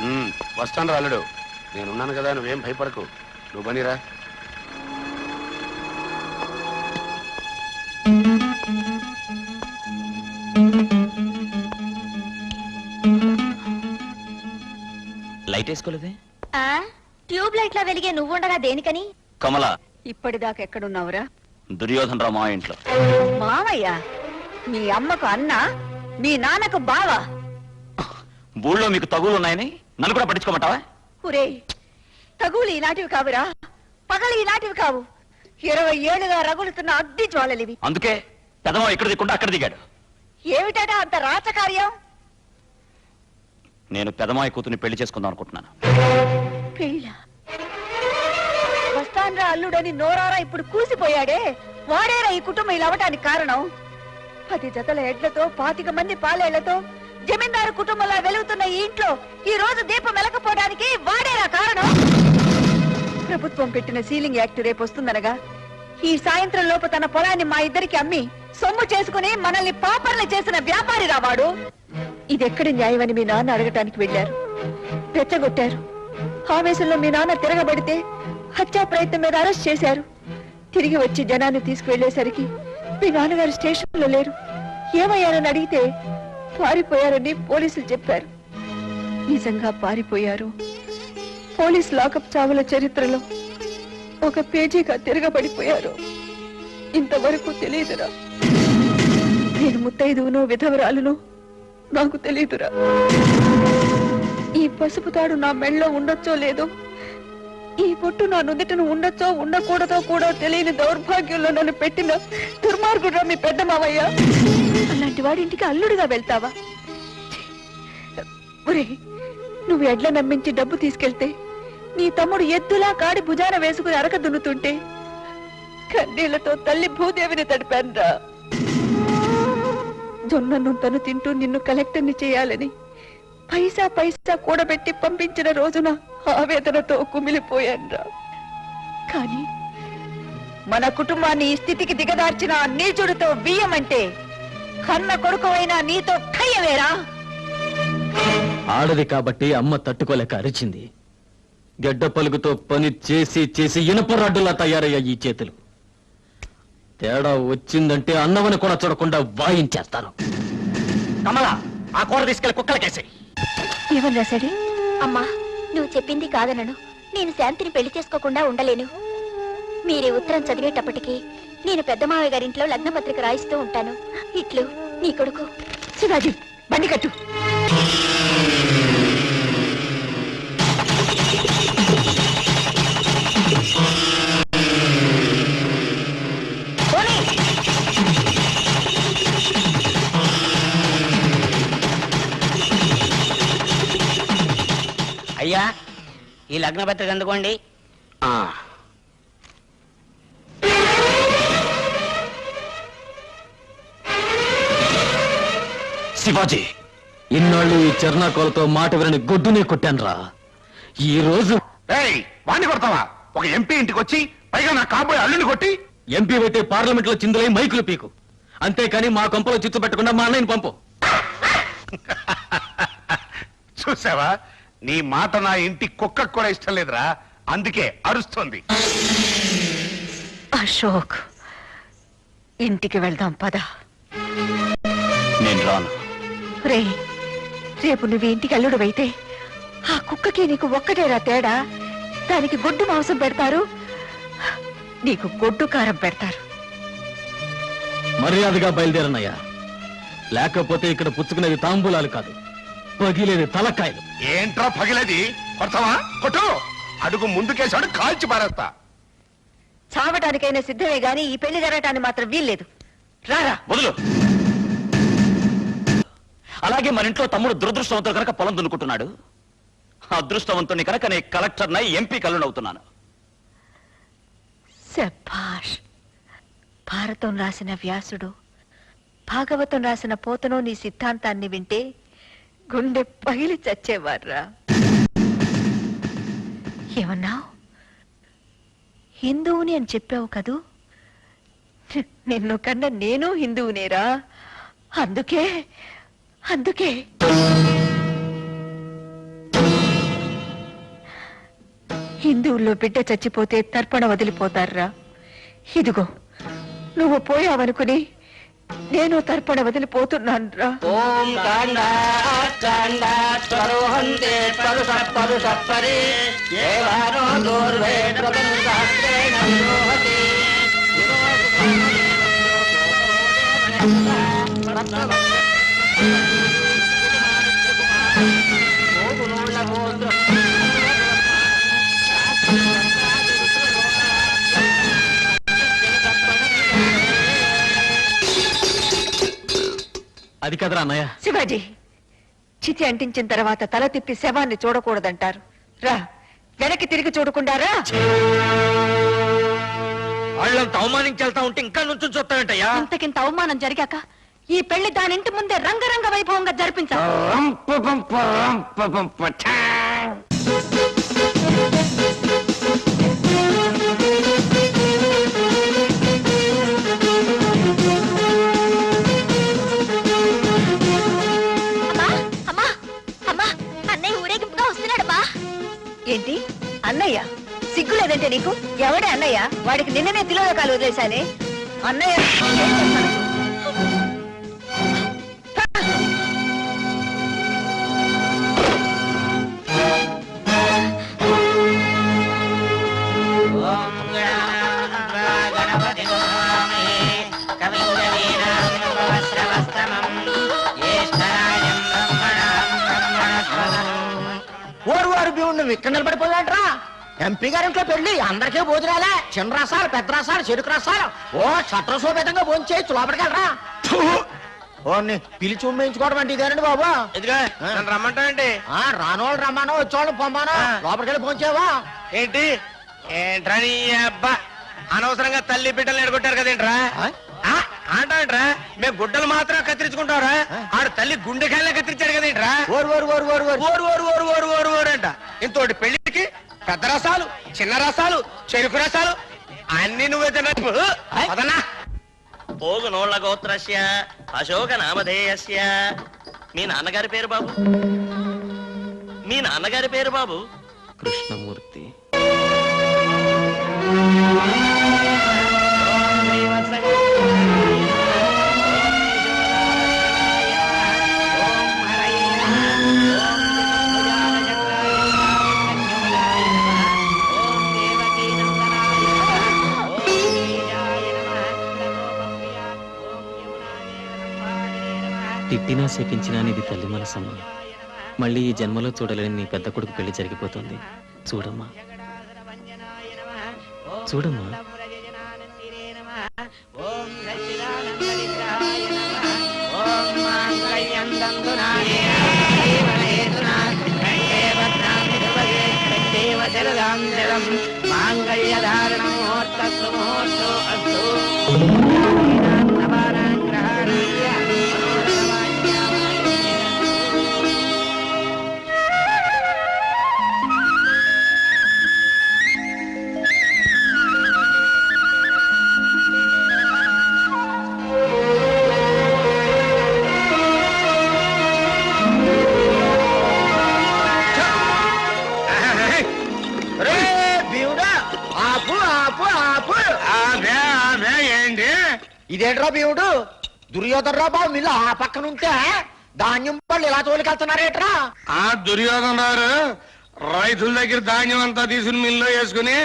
ఉమ్, వస్తాను రా అల్లుడు. నేనున్నాను కదా నువ్వేం భయపడకు. నువ్వు బనిరా. లైట్ వేసుకోలేదే? ఆ? ట్యూబ్ లైట్ లా వెలిగే నువ్వుండగా దేనికని? కమల. ఇప్పటిదాకా ఎక్కడున్నావురా? దుర్యోధన రావు మా ఇంట్లో. మావయ్య మీ అమ్మకు అన్న మీ నాన్నకు బావ. ఊళ్ళో మీకు తగులు ఉన్నాయని నన్ను కూడా పట్టించుకోమంటావా? ఒరే తగులు ఇలాంటివి కావురా. పగలు ఇలాంటివి కావు. ఇరవై ఏళ్ళుగా రగులుతున్న అగ్ని జ్వాలలివి. అందుకే పెదమా ఎక్కడ దిక్కుండా అక్కడ దిగాడు. ఏమిటట అంత రాచకార్యం? నేను పెదమాయి కూతుని పెళ్ళి చేసుకుందాం అనుకుంటున్నాను. పెళ్ళ? వస్తాన్రా అల్లుడని నోరారా ఇప్పుడు కూసిపోయాడే. వాడేరా ఈ కుటుంబం ఇలా అవటానికి కారణం. పది జతల ఎడ్లతో పాతిక మంది పాలేళ్ళతో జమీందారు కుటుంబంలో వెలుగుతున్న ఈ ఇంట్లో ఈ రోజు దీపం వెలకపోవడానికి వాడేనా కారణం? ప్రభుత్వం పెట్టిన సీలింగ్ యాక్ట్ రేపు వస్తుందనగా ఈ సాయంత్రం లోపు తన పొలాన్ని మా ఇద్దరికి అమ్మి సొమ్ము చేసుకుని మనల్ని పాపర్లు చేసిన వ్యాపారి రావాడు ఇది న్యాయమని మీ నాన్న అడగటానికి వెళ్ళారు రెచ్చగొట్టారు. ఆవేశంలో మీ నాన్న తిరగబడితే హత్యా ప్రయత్నం మీద అరెస్ట్ చేశారు. తిరిగి వచ్చి జనాన్ని తీసుకువెళ్ళేసరికి మీ నాన్నగారు స్టేషన్లో లేరు. ఏమయ్యారని అడిగితే పారిపోయారని పోలీసులు చెప్పారు. నిజంగా పారిపోయారు. పోలీస్ లాకప్ చావుల చరిత్రలో ఒక పేజీగా తిరగబడిపోయారు. ఇంతవరకు తెలియదురా. నేను ముత్తైదువునో విధవరాలునో నాకు తెలియదురా. ఈ పసుపు తాడు నా మెళ్ళలో ఉండొచ్చో లేదో ఈ పొట్టు నా నుదుటను ఉండొచ్చో ఉండకూడదో కూడా తెలియని దౌర్భాగ్యంలో నన్ను పెట్టిన దుర్మార్గుడు మీ పెద్ద మావయ్య అలాంటి వాడింటికి అల్లుడిగా వెళ్తావా? ఒరే నువ్వు ఎడ్ల నమ్మించి డబ్బు తీసుకెళ్తే నీ తమ్ముడు ఎద్దులా కాడి భుజాన వేసుకుని అరక దున్నుతుంటే కన్నీళ్ళతో తల్లి భూదేవిని తడిపానురా. జొన్న తను తింటూ నిన్ను కలెక్టర్ని చేయాలని పైసా పైసా కూడబెట్టి పంపించిన రోజున ఆవేదనతో కుమిలిపోయాన్రా. కానీ మన కుటుంబాన్ని ఈ స్థితికి దిగదార్చిన నీచుడితో బియ్యమంటే కన్న కొడుకువైన నీతో ఖయ్యవేరా ఆడది కాబట్టి అమ్మ తట్టుకోలేక అరిచింది. గడ్డ పలుగుతో పని చేసి చేసి ఇనప రాడ్డులా తయారయ్యా ఈ చేతులు. తేడా వచ్చిందంటే అన్నవని కూడా చూడకుండా వాయించేస్తాను. కమల ఆ కూర తీసుకెళ్ళి కుక్కలకేసాయి. ఏమని రాశాడు అమ్మా నువ్వు చెప్పింది కాదనను. నేను శాంతిని పెళ్ళి చేసుకోకుండా ఉండలేను. మీరే ఉత్తరం చదివేటప్పటికి నేను పెద్ద మావయ్య గారింట్లో లగ్న పత్రిక రాయిస్తూ ఉంటాను. ఇట్లు నీ కొడుకు. శివాజీ బండి కట్టు. అయ్యా ఈ లగ్న పత్రిక అందుకోండి శివాజీ ఇన్నాళ్ళు ఈ చర్నాకోలతో మాట వినని గొడ్డునే కొట్టానురా. ఈ రోజు ఏయ్ వాణ్ణి కొడతావా? ఒక ఎంపీ ఇంటికి వచ్చి పైగా నా కాబోయే అల్లుని కొట్టి ఎంపీ అయితే పార్లమెంట్లో చిందులై మైకులు పీకు. అంతేకాని మా కొంపలో చిచ్చు పెట్టకుండా మా అన్నయ్యని పంపు. చూసావా? నీ మాట నా ఇంటి కుక్కకు కూడా ఇష్టం లేదురా. అందుకే అరుస్తోంది. అశోక్ ఇంటికి వెళ్దాం పద. నేను రాను. రే రేపు నువ్వు ఇంటికి అల్లుడువైతే ఆ కుక్కకి నీకు ఒక్కటేరా తేడా? దానికి గొడ్డు మాంసం పెడతారు. నీకు గొడ్డు కారం పెడతారు. మర్యాదగా బయలుదేరనయ్యా. లేకపోతే ఇక్కడ పుచ్చుకునేది తాంబూలాలు కాదు. పగిలేది తలకాయలు. ఏంట్రా పగిలేది? కొడతావా? కొట్టు! అడుగు ముందుకేసాడు కాల్చి పారేస్తా. చావటానికైనా సిద్ధమే గాని ఈ పెళ్ళి జరగటానికి మాత్రం వీల్లేదు. రారా. వదులు. అలాగే మన ఇంట్లో తమ్ముడు దురదృష్టవంతుడు కనుక పొలం దున్నుకుంటున్నాడు. అదృష్టవంతుని కనుక నేను కలెక్టర్నై ఎంపీ అవుతున్నాను. శభాష్ భారతం రాసిన వ్యాసుడు భాగవతం రాసిన పోతను నీ సిద్ధాంతాన్ని వింటే గుండె పగిలి చచ్చేవార్రా ఏమన్నావు? హిందువుని అని చెప్పావు కదూ? నిన్ను కన్నా నేను హిందువునేరా? అందుకే అందుకే. హిందువుల్లో బిడ్డ చచ్చిపోతే తర్పణ వదిలిపోతారా? ఇదిగో నువ్వు పోయావనుకుని నేను తర్పణ వదిలిపోతున్నాను రా ఓం స్వరోహంతే పరుష పరుష పరి. దేవానో దూర్వే విరోహతి అది కదరా అన్నయ్య? శివాజీ చితి అంటించిన తర్వాత తల తిప్పి శవాన్ని చూడకూడదంటారు. రా వెనక్కి తిరిగి చూడకుండా రా. వాళ్ళంత అవమానించెళ్తా ఉంటే ఇంకా నుంచి చూస్తానంటయ్యా ఇంతకింత అవమానం జరిగాక ఈ పెళ్ళి దాని ఇంటి ముందే రంగరంగ వైభవంగా జరిపించాలి. అమ్మా అమ్మా అమ్మా అన్నయ్య ఊరేగింపుగా వస్తున్నాడమ్మా. ఏంటి? అన్నయ్య? సిగ్గు లేదంటే నీకు? ఎవడే అన్నయ్య? వాడికి నిన్ననే తిలోదకాలు వదిలేశానే. అన్నయ్య నువ్వు ఇక్కడ నిలబడిపోయాడ్రా ఎంపీ గారింట్లో పెళ్ళి అందరికీ భోజనాలే చిన్న రసాలు పెద్ద రసాలు చెరుకు రసాలు ఓ చట్రసోపేతంగా భోంచేయచ్చు లోపలికెళ్ళరా ఓ పిలిచి ఉమ్మేయించుకోవడం అంటే ఇదేనండి బాబు? ఇదిగా రమ్మంటావేంటి? ఆ రానోళ్ళు రమ్మానో వచ్చేవాళ్ళు పొమ్మానో. లోపలికెళ్ళి భోంచేవా? ఏంటి? ఏంట్రా నీ అబ్బా? అనవసరంగా తల్లి బిడ్డలు ఎడగొట్టారు కదేంట్రా? ఆ? అంటాంట్రా మేము గుడ్డలు మాత్రం కత్తిరించుకుంటావురా. ఆడు తల్లి గుండెకాయలే కత్తిరించాడు కదేంట్రా. ఓరు ఓరు ఓరు ఓరు ఓరు. ఓరు ఓరు ఓరు ఓరు ఓరు ఓరు అంట. ఇంతోటి పెళ్ళికి పెద్ద రసాలు చిన్న రసాలు చెరుకు రసాలు అన్ని నువ్వే తిన్నట్టు అదన్నా పోగునోళ్ళ గోత్రస్య అశోక నామధేయస్య. మీ నాన్నగారి పేరు బాబు? మీ నాన్నగారి పేరు బాబు? కృష్ణమూర్తి. తిట్టినా శపించినా నీది తల్లి మనసమ్మా మళ్ళీ ఈ జన్మలో చూడలేని నీ పెద్ద కొడుకు పెళ్ళి జరిగిపోతుంది. చూడమ్మా. చూడమ్మా. ఓం సచ్చిదానందవిగ్రహాయ నమః. ఓం ఇదేంట్రా భీముడు? దుర్యోధనరా బాబు మిల్లు ఆ పక్కన ఉంటే ధాన్యం పళ్ళు ఇలా తోలికెళ్తున్నారేట్రా? ఆ దుర్యోధన రైతుల దగ్గర ధాన్యం అంతా తీసుకుని మిల్లో వేసుకుని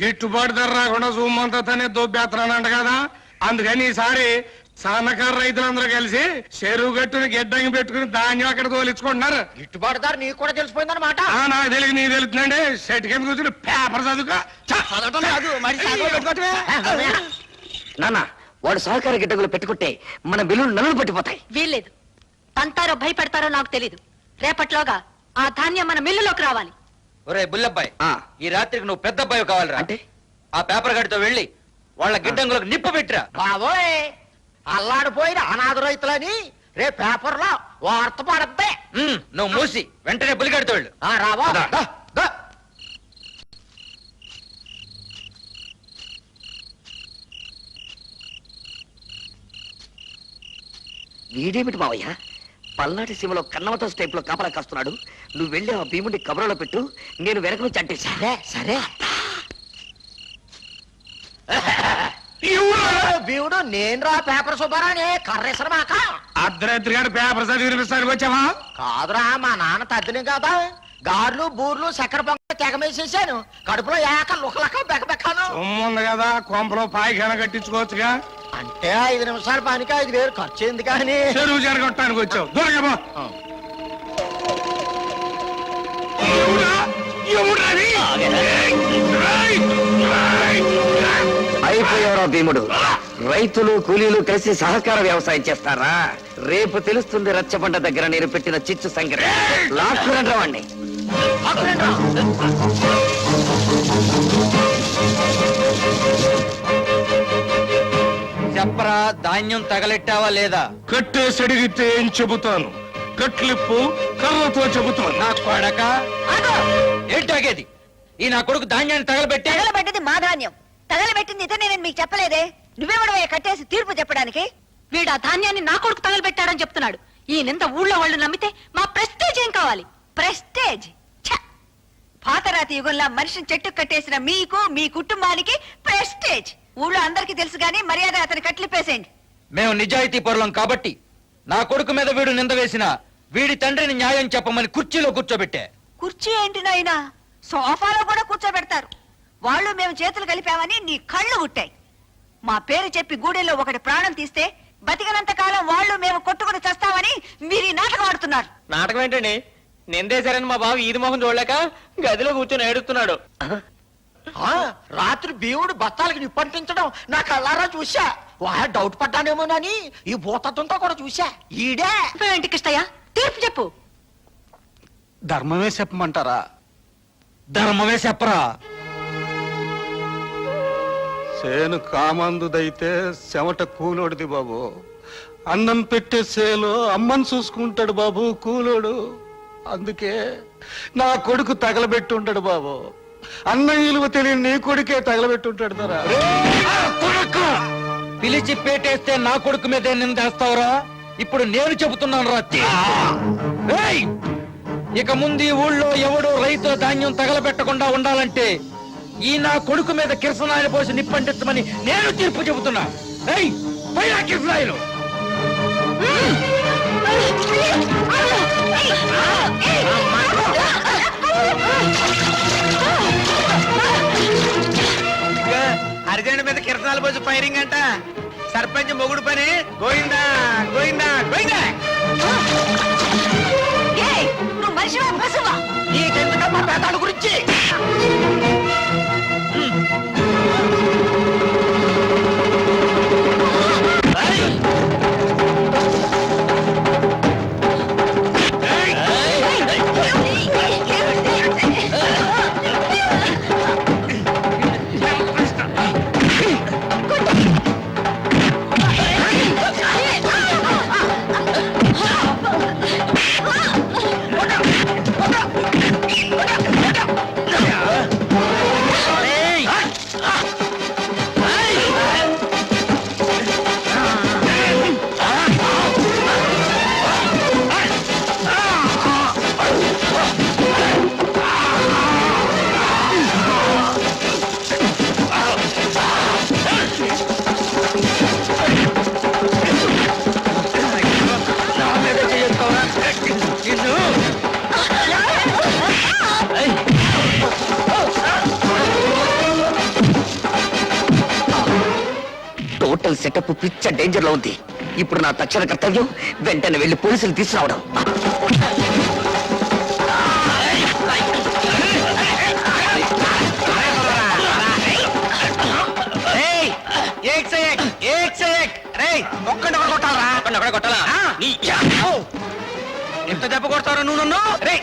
గిట్టుబాటు ధర రాకుండా సొమ్మంతా తనే దొబ్బేస్తున్నానంట కదా. అందుకని ఈసారి సన్నకారు రైతులందరూ కలిసి చెరువు గట్టుని గిడ్డంగి పెట్టుకుని ధాన్యం అక్కడ తోలించుకుంటున్నారు. గిట్టుబాటు ధర నీకు కూడా తెలిసిపోయిందన్నమాట. నాకు తెలియదు నీకు తెలుస్తుందండి. సెట్ కింద కూర్చుని పేపర్ చదువుకో. నాన్న వాడు సహకార గిడ్డగులు పెట్టుకుంటే మన బిల్లులు నలుగు పట్టిపోతాయి. వీల్లేదు. తంతారో భయపెడతారో నాకు తెలీదు. రేపట్లోగా ఆ ధాన్యం మన మిల్లులోకి రావాలి. ఒరే బుల్లబ్బాయ్ ఆ. ఈ రాత్రికి నువ్వు పెద్ద అబ్బాయి కావాలిరా. అంటే? ఆ పేపర్ గడితో వెళ్ళి వాళ్ళ గిడ్డంగులకు నిప్పు పెట్టిరా. బాబోయ్! అల్లాడిపోయిన అనాథ రైతులని రే పేపర్లో వార్త పడద్దే. ఉమ్, నువ్వు మూసి వెంటనే పులిగడితో వెళ్ళు. ఆ రావా వీడేమిటి మావయ్య? పల్నాటి సీమలో కన్నవతో స్టైప్లో కాపలా కాస్తున్నాడు. నువ్వు వెళ్ళి ఆ భీముడి కబురలో పెట్టు. నేను వెనక నుంచి అంటేశా సరే సరే. భీముడు నేను రా పేపర్ సుబ్బారాని కర్రేసరు మాక. అర్ధరాత్రి గారు పేపర్ చదివి వినిపిస్తానికి వచ్చావా? కాదురా మా నాన్న తద్దిని కదా? గార్లు బూర్లు చక్కెర పొంగ తెగమేసేసాను. కడుపులో ఏక లుకలక బెకబెక్కాను. సొమ్ము ఉంది కదా కొంపలో పాయిఖాన కట్టించుకోవచ్చుగా. అంటే ఐదు నిమిషాల పనికి ఐదు వేలు ఖర్చు అయింది కానీ. చెరువు జరగొట్టడానికి వచ్చావు. దొరకబో. అయిపోయారా భీముడు. రైతులు కూలీలు కలిసి సహకార వ్యవసాయం చేస్తారా? రేపు తెలుస్తుంది రచ్చబండ దగ్గర నేను పెట్టిన చిచ్చు సంగతి. లాక్కురండి రావండి చెప్పరా ధాన్యం తగలెట్టావా లేదా? కట్టేసి అడిగితే ఏం చెబుతాను? కట్లిప్పు కర్రతో చెబుతాను. నా కొడక? ఏంటాగేది ఈ నా కొడుకు ధాన్యాన్ని తగలబెట్టే తగలబెట్టింది మా ధాన్యం. తగలబెట్టింది ఇతనే నేను మీకు చెప్పలేదే? నువ్వెవడవే కట్టేసి తీర్పు చెప్పడానికి? వీడు ఆ ధాన్యాన్ని నా కొడుకు తగలబెట్టాడని చెప్తున్నాడు. ఈ నింద ఊళ్ళో వాళ్ళు నమ్మితే మా ప్రెస్టేజ్ ఏం కావాలి? ప్రెస్టేజ్! ఛ! పాతరాతి యుగంలో మనిషిని చెట్టు కట్టేసిన మీకు మీ కుటుంబానికి ప్రెస్టేజ్! ఊళ్ళో అందరికీ తెలుసు గానీ మర్యాద అతని కట్లిపేసేయండి మేము నిజాయితీ పరులం కాబట్టి నా కొడుకు మీద వీడు నింద వేసిన వీడి తండ్రిని న్యాయం చెప్పమని కుర్చీలో కూర్చోబెట్టే. కుర్చీ ఏంటి నాయనా? సోఫాలో కూడా కూర్చోబెడతారు. వాళ్ళు మేము చేతులు కలిపామని నీ కళ్ళు ఉట్టాయి మా పేరు చెప్పి గూడెల్లో ఒకటి ప్రాణం తీస్తే బతికినంత కాలం వాళ్ళు మేము కొట్టుకుని చస్తామని మీరు ఈ నాటకం ఆడుతున్నారు. నాటకం ఏంటండి? నిందేశారని మా బావ ఈది మొహం చూడలేక గదిలో కూర్చొని ఏడుస్తున్నాడు. ఆ, రాత్రి భీముడు బత్తాలకి నిప్పంటించడం నా కళ్ళారా చూసా వా డౌట్ పడ్డానేమోనని ఈ భూతత్వంతో కూడా చూసా ఈడే. ఏంటి కృష్ణయ్య తీర్పు చెప్పు. ధర్మమే చెప్పమంటారా? ధర్మమే చెప్పరా? సేను కామందుదైతే చెమట కూలోడిది బాబు. అన్నం పెట్టే సేలు అమ్మని చూసుకుంటాడు బాబు కూలోడు. అందుకే నా కొడుకు తగలబెట్టి ఉంటాడు బాబు. అన్న విలువ తెలియని నీ కొడుకే తగలబెట్టుంటాడు తరా పిలిచి పేటేస్తే నా కొడుకు మీద నిందేస్తావురా? ఇప్పుడు నేను చెబుతున్నాను రా ఏయ్! ఇక ముందు ఈ ఊళ్ళో ఎవడు రైతుల ధాన్యం తగలబెట్టకుండా ఉండాలంటే ఈ నా కొడుకు మీద కిరసనాయలు పోసి నిప్పంటించమని నేను తీర్పు చెబుతున్నా. ఏయ్! పైన అర్జెంట్ మీద కిరసనాలు పోసి ఫైరింగ్ అంట. సర్పంచ్ మొగుడు పని. గోయిందా గోయిందా గోయిందా ఏయ్, నువ్వు మనిషివా పశువా? నీకెందుకమ్మా పేదాల గురించి సెటప్ పిచ్చ డేంజర్లో ఉంది. ఇప్పుడు నా తక్షణ కర్తవ్యం వెంటనే వెళ్ళి పోలీసులు తీసుకురావడం. ఎంత దెబ్బ కొడతారు నువ్వు నన్ను? రేయ్.